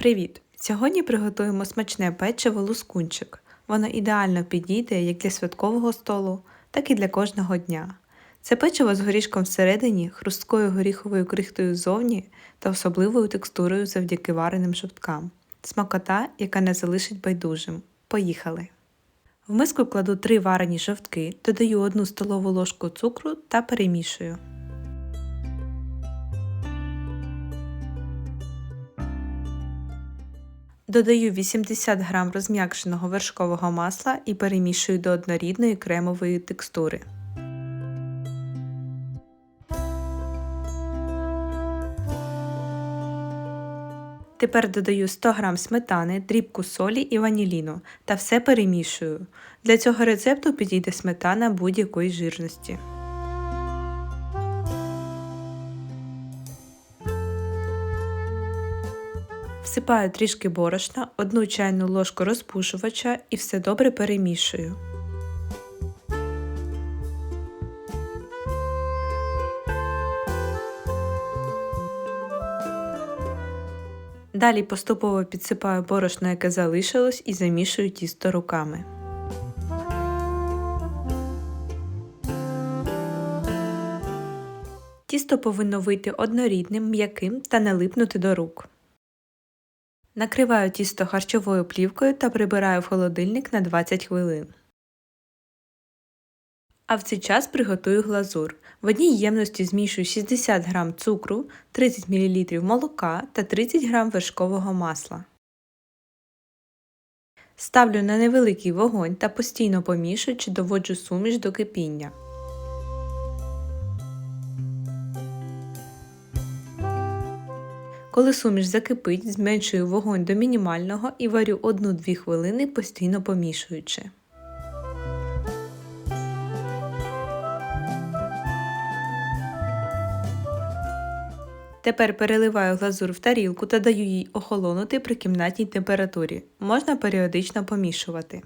Привіт! Сьогодні приготуємо смачне печиво лускунчик. Воно ідеально підійде як для святкового столу, так і для кожного дня. Це печиво з горішком всередині, хрусткою горіховою крихтою ззовні та особливою текстурою завдяки вареним жовткам. Смакота, яка не залишить байдужим. Поїхали! В миску кладу 3 варені жовтки, додаю 1 столову ложку цукру та перемішую. Додаю 80 г розм'якшеного вершкового масла і перемішую до однорідної кремової текстури. Тепер додаю 100 г сметани, дрібку солі і ваніліну та все перемішую. Для цього рецепту підійде сметана будь-якої жирності. Всипаю трішки борошна, одну чайну ложку розпушувача і все добре перемішую. Далі поступово підсипаю борошно, яке залишилось, і замішую тісто руками. Тісто повинно вийти однорідним, м'яким та не липнути до рук. Накриваю тісто харчовою плівкою та прибираю в холодильник на 20 хвилин. А в цей час приготую глазур. В одній ємності змішую 60 г цукру, 30 мл молока та 30 г вершкового масла. Ставлю на невеликий вогонь та постійно помішуючи доводжу суміш до кипіння. Коли суміш закипить, зменшую вогонь до мінімального і варю 1-2 хвилини, постійно помішуючи. Тепер переливаю глазур в тарілку та даю їй охолонути при кімнатній температурі. Можна періодично помішувати.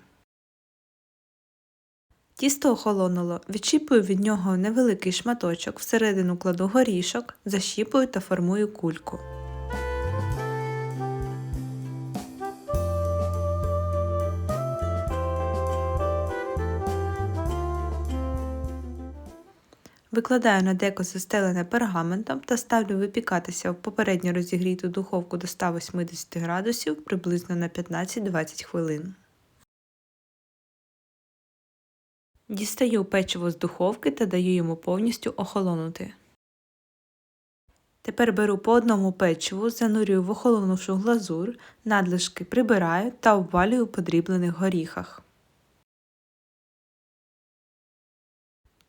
Тісто охолонуло, відчіпую від нього невеликий шматочок, всередину кладу горішок, защіпую та формую кульку. Викладаю на деко застелене пергаментом та ставлю випікатися в попередньо розігріту духовку до 180 градусів приблизно на 15-20 хвилин. Дістаю печиво з духовки та даю йому повністю охолонути. Тепер беру по одному печиву, занурюю в охолонувшу глазур, надлишки прибираю та обвалюю у подріблених горіхах.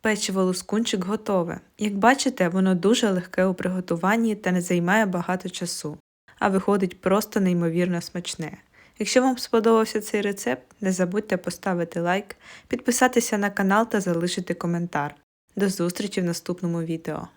Печиво лускунчик готове. Як бачите, воно дуже легке у приготуванні та не займає багато часу, а виходить просто неймовірно смачне. Якщо вам сподобався цей рецепт, не забудьте поставити лайк, підписатися на канал та залишити коментар. До зустрічі в наступному відео.